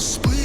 spoon.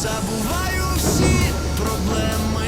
забуваю всі проблеми.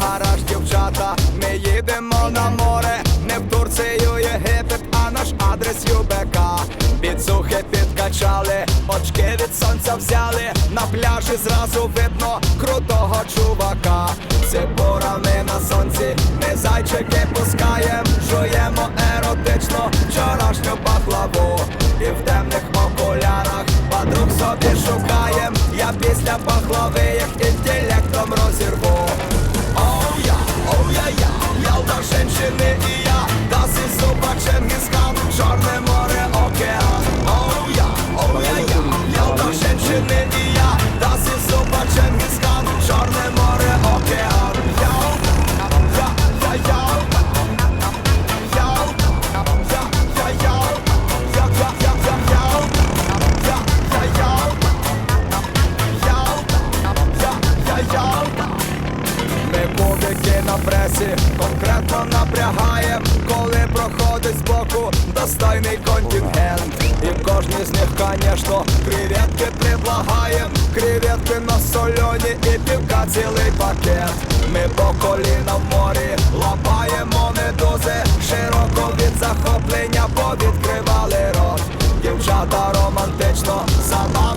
гараж, дівчата, ми їдемо на море, не в Турцію, Єгипет, а наш адрес юбека. ЮБК сухи підкачали, очки від сонця взяли, на пляжі зразу видно крутого чувака. З бурами на сонці, не зайчики Chile. из них, конечно, креветки предлагаем Креветки на солене и пивка целый пакет. Ми по коліна в морі лапаємо медузи Широко від захоплення повідкривали рот. Дівчата романтично за